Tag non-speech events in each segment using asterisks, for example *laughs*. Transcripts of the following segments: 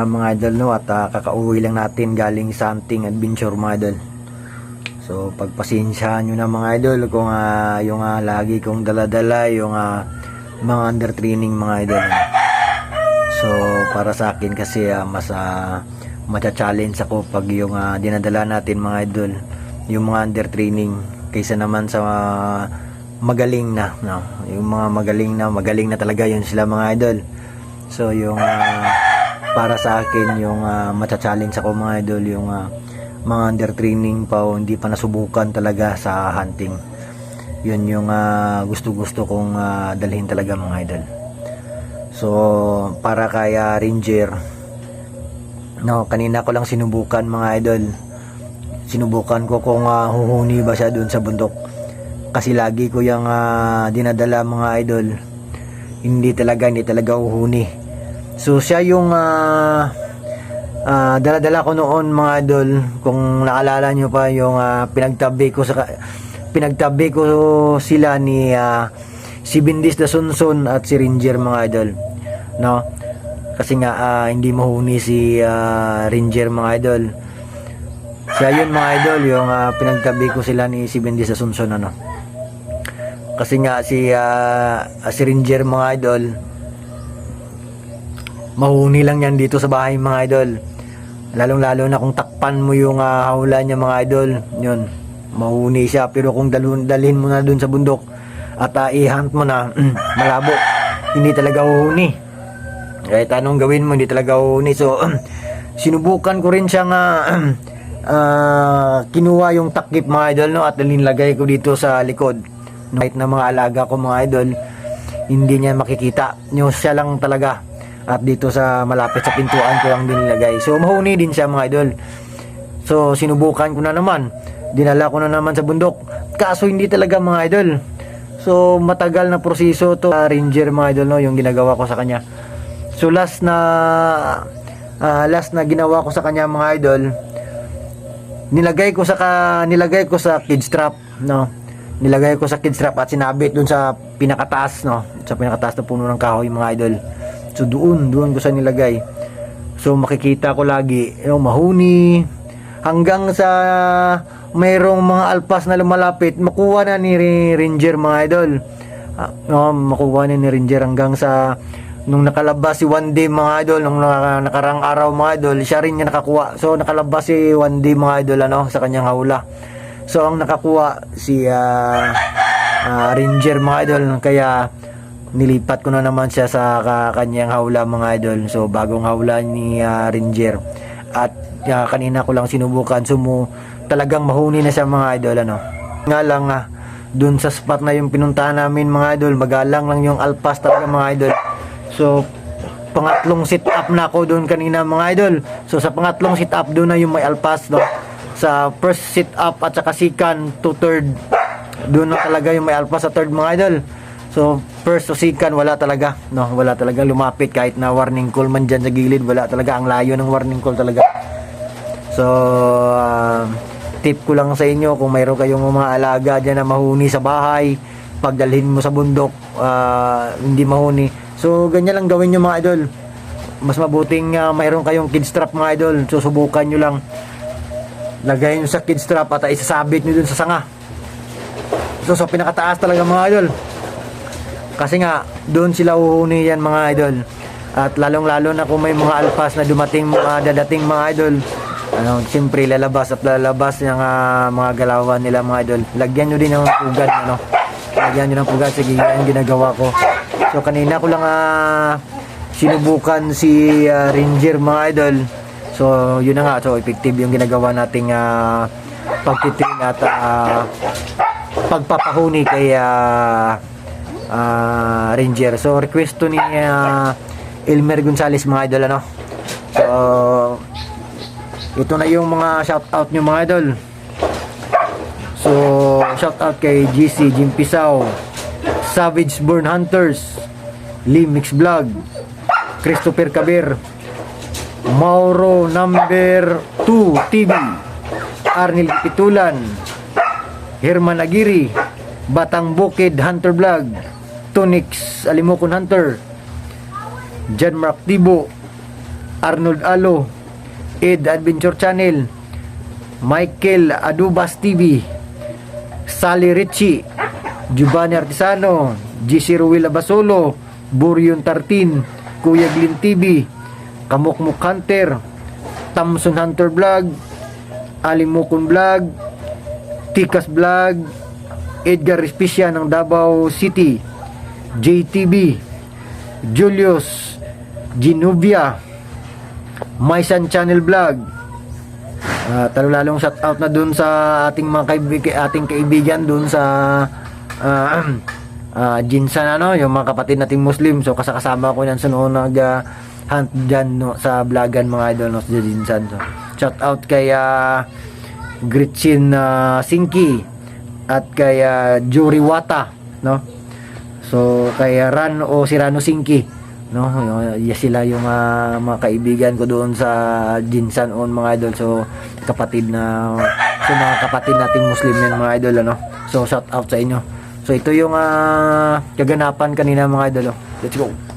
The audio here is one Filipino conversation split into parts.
Nga mga idol no at ah, kakauwi lang natin galing sa hunting adventure mga idol. So pagpasensyahan nyo na mga idol kung ah, yung ah, lagi kong daladala yung ah, mga under training mga idol. So para sa akin kasi ah, mas uh, challenge ako pag yung ah, dinadala natin mga idol yung mga under training kaysa naman sa ah, magaling na no yung mga magaling na magaling na talaga yun sila mga idol so yung ah, para sa akin yung uh, challenge ako mga idol yung ah, mga under training pa o hindi pa nasubukan talaga sa hunting. Yun yung ah, gusto-gusto kong ah, dalhin talaga mga idol. So para kaya ranger no kanina ko lang sinubukan mga idol. Sinubukan ko kung ah, huhuni ba siya doon sa bundok. Kasi lagi ko yung ah, dinadala mga idol. Hindi talaga hindi talaga huhuni so siya yung ah, ah, dala-dala ko noon mga idol. Kung naalala nyo pa yung ah, pinagtabi ko sa pinagtabi ko sila ni ah, si Bindis da Sunsun at si Ranger mga idol. No? Kasi nga ah, hindi mahuni si ah, Ranger mga idol. Siya yun mga idol yung ah, pinagtabi ko sila ni si Bindis da Sunsun ano. Kasi nga si ah, si Ranger mga idol mahuni lang yan dito sa bahay mga idol. Lalong lalo na kung takpan mo yung ah, hawla niya mga idol. Yun mahuni siya. Pero kung dalun, dalhin mo na dun sa bundok at uh, i-hunt mo na malabo hindi talaga huhuni. Kahit anong gawin mo hindi talaga huhuni. So sinubukan ko rin siyang ah, kinuha yung takip mga idol no at linlagay ko dito sa likod. Kahit na mga alaga ko mga idol hindi niya makikita. Nyo siya lang talaga at dito sa malapit sa pintuan ko lang din nilagay so mahuni din siya mga idol. So sinubukan ko na naman. Dinala ko na naman sa bundok. Kaso hindi talaga mga idol. So matagal na proseso to ah, ranger mga idol no yung ginagawa ko sa kanya. So last na ah, last na ginawa ko sa kanya mga idol nilagay ko sa ka, nilagay ko sa kid strap no. Nilagay ko sa kid strap at sinabit dun sa pinakataas no sa pinakataas na puno ng kahoy mga idol so doon doon ko sa nilagay. So makikita ko lagi yung mahuni. Hanggang sa mayroong mga alpas na lumalapit makuha na ni Ranger mga idol. No, makuha na ni Ranger hanggang sa nung nakalabas si one day mga idol nung naka, nakarang araw mga idol siya rin yung nakakuha. So nakalabas si one day mga idol ano sa kanyang hawla. So ang nakakuha si ah, ah, Ranger mga idol kaya nilipat ko na naman siya sa ka- kanyang hawla mga idol. So bagong hawla ni ah, Ranger. At ah, kanina ko lang sinubukan. So mo, talagang mahuni na siya mga idol ano. Nga lang ah, dun sa spot na yung pinuntahan namin mga idol magalang lang yung alpas talaga mga idol. So pangatlong sit up na ako doon kanina mga idol. So sa pangatlong sit up doon na yung may alpas no. Sa first sit up at saka second to third doon na talaga yung may alpas sa third mga idol so first to second wala talaga no wala talaga lumapit kahit na warning call man dyan sa gilid wala talaga ang layo ng warning call talaga So, ah, tip ko lang sa inyo kung mayroon kayong mga alaga dyan na mahuni sa bahay, pagdalhin mo sa bundok, ah, hindi mahuni. So, ganyan lang gawin nyo mga idol. Mas mabuting ah, mayroon kayong kid strap mga idol. Susubukan nyo lang. Lagay nyo sa kid strap at isasabit nyo dun sa sanga. So, sa pinakataas talaga mga idol. Kasi nga, doon sila uhuni yan mga idol. At lalong lalo na kung may mga alpas na dumating mga dadating mga idol. Ano, siyempre lalabas at lalabas yung ah, mga galawan nila mga idol. Lagyan nyo din ng pugad, ano. Lagyan nyo ng pugad. Sige, yan ginagawa ko. So kanina ko lang ah, sinubukan si ah, Ranger mga idol. So yun na nga. So effective yung ginagawa nating uh, pagtitrain at ah, pagpapahuni kay ah, ah, Ranger. So request to ni ah, Elmer Gonzales mga idol ano. So ito na yung mga shoutout nyo mga idol. So shoutout kay GC Jim Pisaw, Savage Born Hunters, Lee Mix Vlog, Christopher Kabir, Mauro number 2 TV, Arnil Pitulan, Herman Agiri, Batang Bukid Hunter Vlog, Tonix Alimokon Hunter, Jan Mark Tibo, Arnold Alo, Ed Adventure Channel, Michael Adubas TV, Sally Ritchie, Giovanni Artisano, GC Ruel Abasolo, Buryon Tartin, Kuya Glyn TV, Kamukmuk Hunter, Thompson Hunter Vlog, Alimukon Vlog, Tikas Vlog, Edgar Respicia ng Davao City, JTV, Julius, Ginuvia, Maisan Channel Vlog, Ah, talo-lalong shout out na dun sa ating mga kaibig, ating kaibigan dun sa ah, *clears throat* ah, Jinsan ano, yung mga kapatid nating Muslim. So kasakasama ko yan sa noon nag ah, hunt dyan no, sa vlogan mga idol no, sa Jinsan. So, shout out kay ah, Gretchen ah, Sinki at kay ah, Juri Wata no. So kay Ran o si Rano Sinki no? Y- sila yung ah, mga kaibigan ko doon sa Jinsan on mga idol. So kapatid na so mga kapatid nating Muslim yan mga idol ano? So shout out sa inyo. So ito yung ah, kaganapan kanina mga idol oh. let's go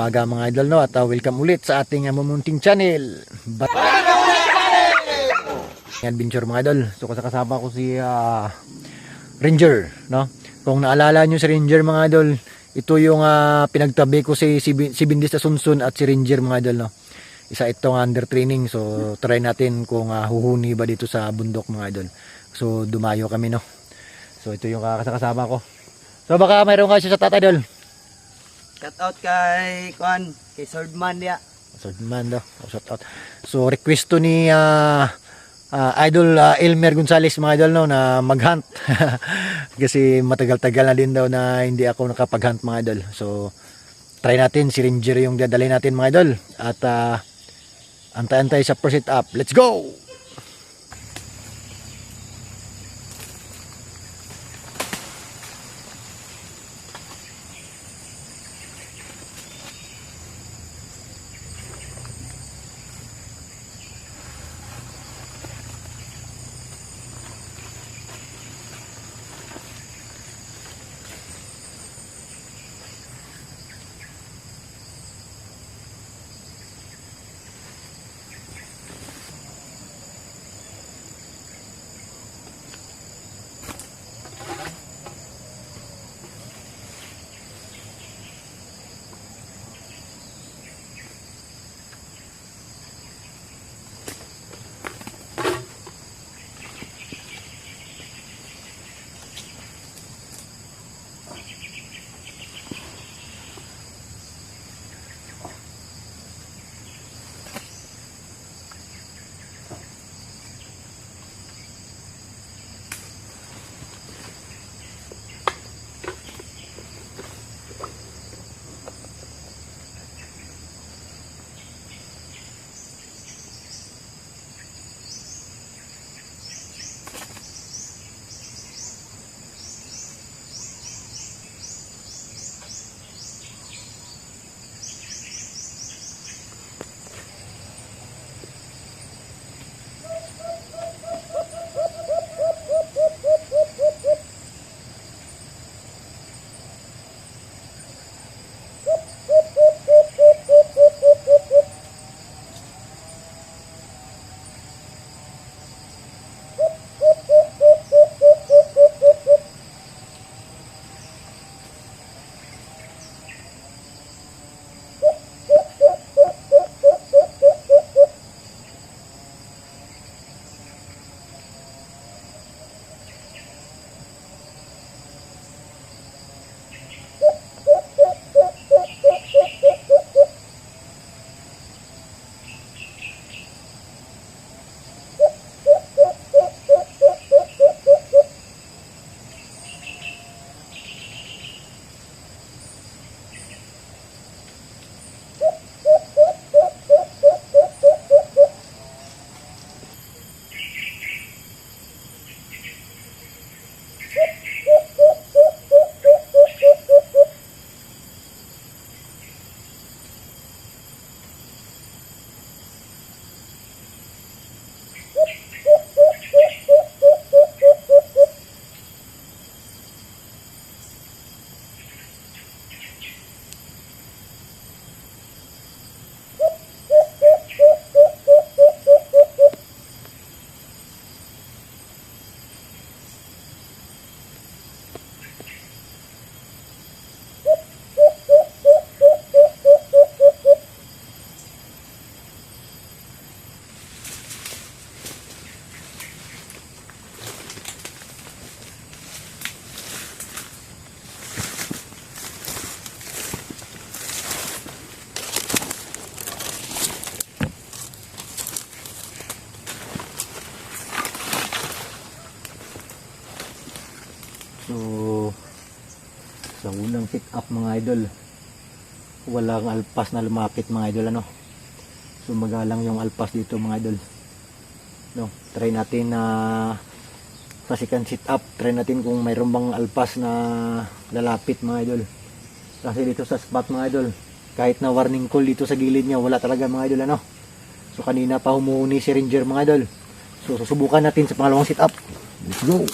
umaga mga idol no at uh, welcome ulit sa ating uh, Mumunting Channel. Ba- Yan Adventure mga idol. So kasama ko si ah, Ranger, no? Kung naalala nyo si Ranger mga idol, ito yung ah, pinagtabi ko si si, si Bindis Asunsun at si Ranger mga idol, no? Isa itong under training. So try natin kung ah, huhuni ba dito sa bundok mga idol. So dumayo kami no. So ito yung ah, kasama ko. So baka mayroon ka siya sa tatay idol. Shout out kay Kwan, kay Swordman niya. So, man daw. Oh, shout out. So, request to ni ah, ah, Idol ah, Elmer Gonzales mga idol no, na mag-hunt. *laughs* Kasi matagal-tagal na din daw na hindi ako nakapag-hunt mga idol. So, try natin. Si Ranger yung dadalhin natin mga idol. At ah, antay-antay sa first up. Let's go! Sit up mga idol. Walang alpas na lumapit mga idol ano. So magalang yung alpas dito mga idol. No, try natin na sa second sit up, try natin kung mayroon bang alpas na lalapit mga idol. Kasi dito sa spot mga idol, kahit na warning call dito sa gilid niya, wala talaga mga idol ano. So kanina pa humuuni si Ranger mga idol. So susubukan natin sa pangalawang sit up. Let's go.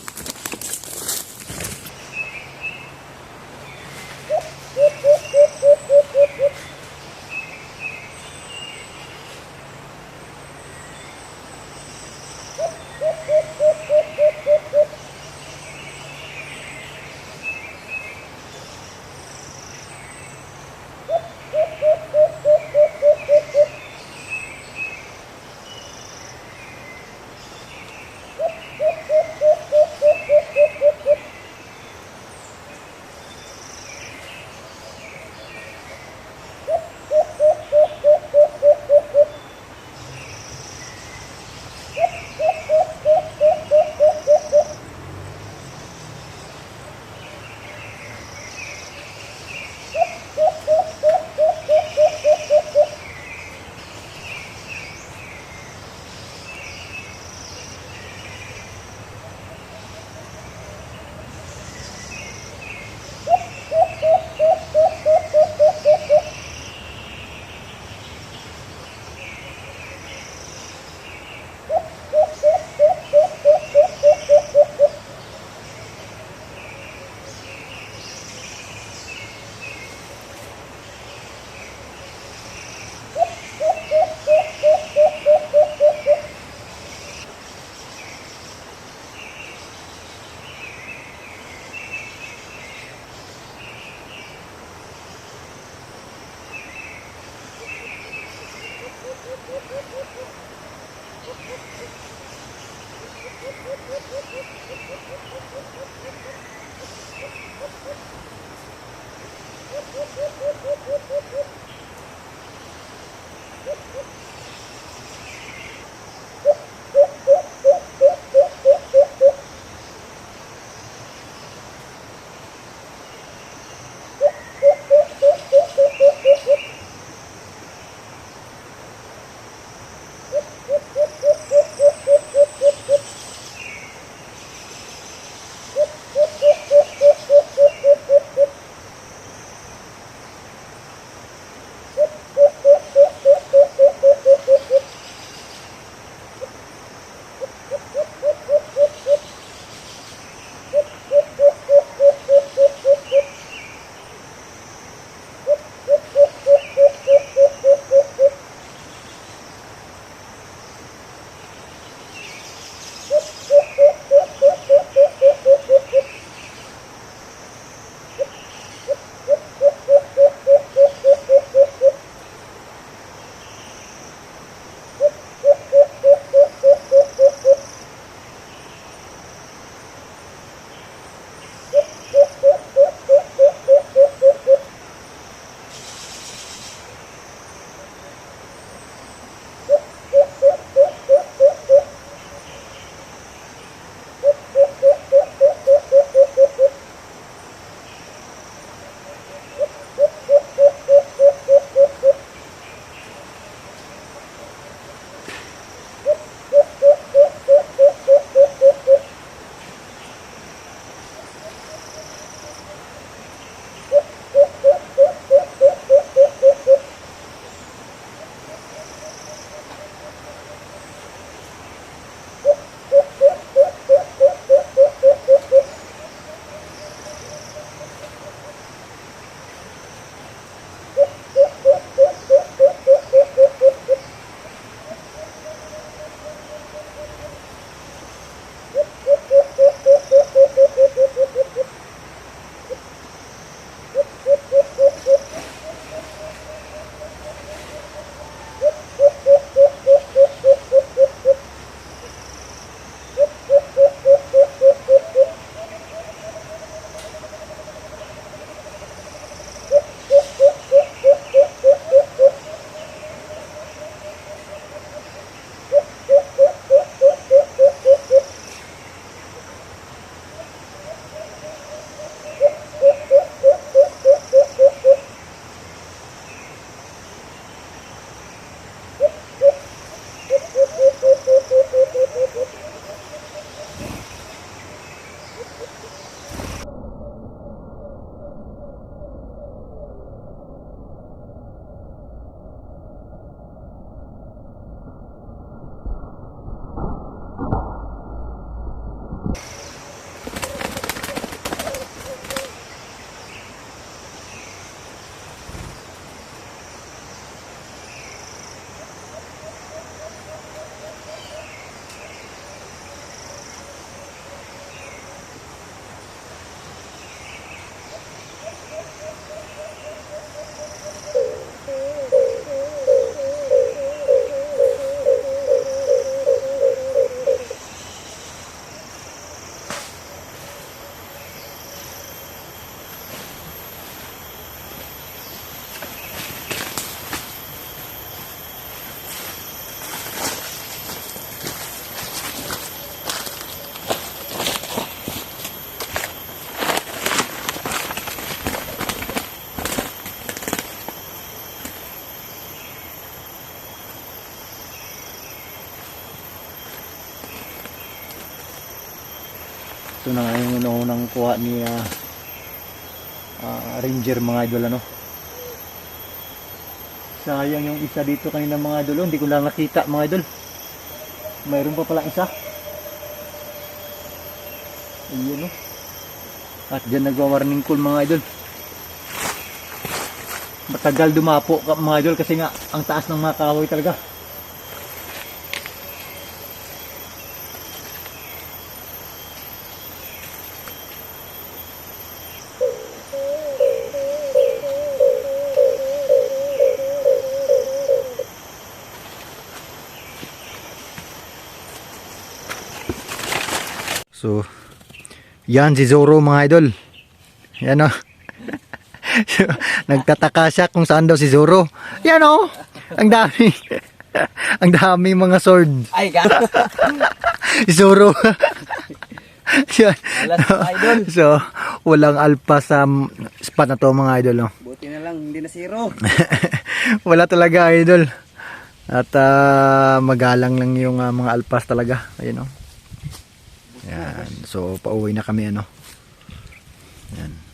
Ito na yung unang kuha ni ah, ah, Ranger mga idol ano. Sayang yung isa dito kanina mga idol. oh. Hindi ko lang nakita mga idol. Mayroon pa pala isa. Ayun oh. At dyan nagwa-warning call mga idol. Matagal dumapo mga idol kasi nga ang taas ng mga kahoy talaga. So, yan si Zoro mga idol. Yan o. *laughs* Nagtataka siya kung saan daw si Zoro. Yan o. Ang dami. *laughs* ang dami mga sword. Ay, ga. *laughs* Si Zoro. yan. Idol. So, walang alpa sa spot na to mga idol. No? Buti na lang, hindi na zero. Wala talaga idol. At ah, magalang lang yung ah, mga alpas talaga. Ayun oh. Yan. So pauwi na kami ano. Yan.